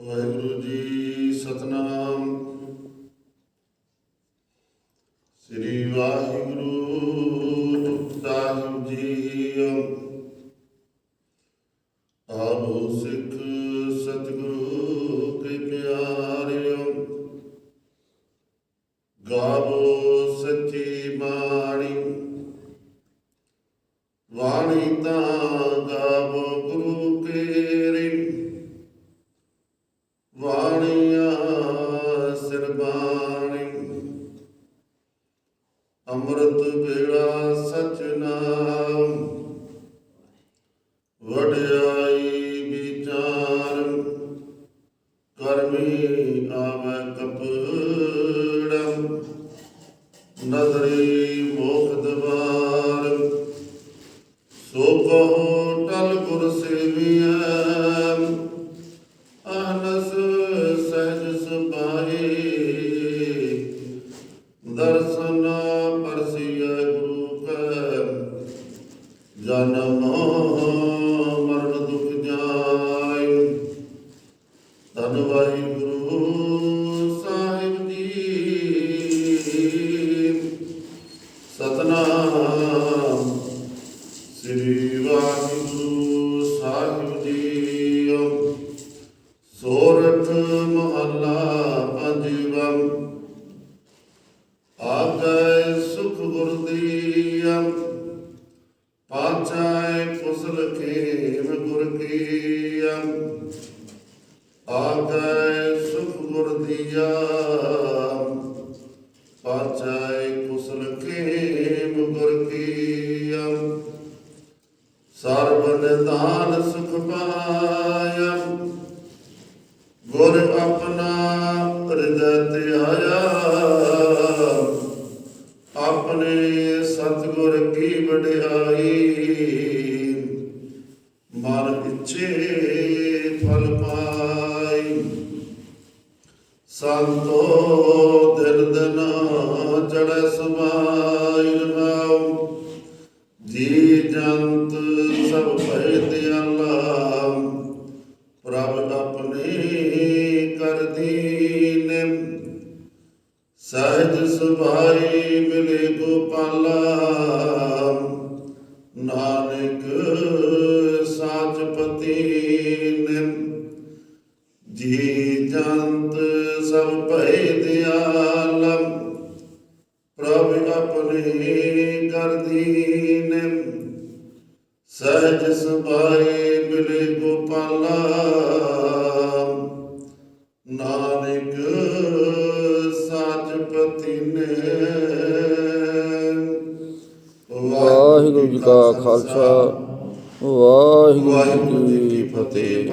ਵਾਹਿਗੁਰੂ ਜੀ ਸਤਨਾਮ। ਸ੍ਰੀ ਵਾਹਿਗੁਰੂ ਸਾਹਿਬ ਜੀ ਆਬੋ ਸਿੱਖ ਸਤਿਗੁਰੂ ਕੇ ਪਿਆਰਿਓ। ਗਾਵੋ ਸੱਚੀ ਬਾਣੀ। ਵਾਣੀ ਤਾਂ ਗਾਵੋ ਗੁਰੂ ਵਾਣੀਆ ਸਿਰਬਾਣੀ ਅੰਮ੍ਰਿਤ ਵੇਲਾ ਸਚ ਨਾਮ ਵਡਿਆਈ ਵਿਚਾਰ। ਕਰਮੀ ਆਵੈ ਕਪੜਮ ਨਦਰੀ ਮੋਖ ਦਵਾਰ। ਸੋ ਕਹੋ, ਟਲ ਗੁਰ ਸੇਵੀਐ। ਸ੍ਰੀ ਵਾਹਿਗੁਰੂ ਸਾਹਿਬ ਜੀ ਸੋਰਠ ਮਹੱਲਾ ਪੰਜਵਾਂ। ਆਗੈ ਸੁਖ ਗੁਰ ਦੀਆ ਪਾਚਾਇ ਕੁਸਲ ਖੇਮ ਗੁਰ ਕੀਆ। ਆਗੈ ਸੁਖ ਗੁਰ ਸਰਬ ਨਿਦਾਨ ਸੁਖ ਪਾਇਆ। ਗੁਰ ਆਪਣਾ ਹਿਰਦੈ ਧਿਆਇਆ। ਆਪਣੇ ਸਤਿਗੁਰ ਕੀ ਵਡਿਆਈ। ਮਨ ਇੱਛੇ ਫਲ ਪਾਈ। ਸੰਤੋ ਕਰ ਸਹਿਜ ਸੁਭਾਈ ਮਿਲੇ ਗੋਪਾਲਾ। ਨਾਨਕ ਸਾਚ ਪਤੀ ਜੀ ਜੰਤ ਸਭ ਭੈ ਦਿਆਲਾ ਪ੍ਰਭ ਆਪਣੇ ਕਰਦੀਨ ਸਹਿਜ ਸੁਭਾਈ ਮਿਲੇ ਗੋਪਾਲਾ। ਨਾਨਕ ਸਾਚ ਪਤੀ ਨੇ ਵਾਹਿਗੁਰੂ ਜੀ ਕਾ ਖਾਲਸਾ ਵਾਹਿਗੁਰੂ ਜੀ ਕੀ ਫਤਿਹ।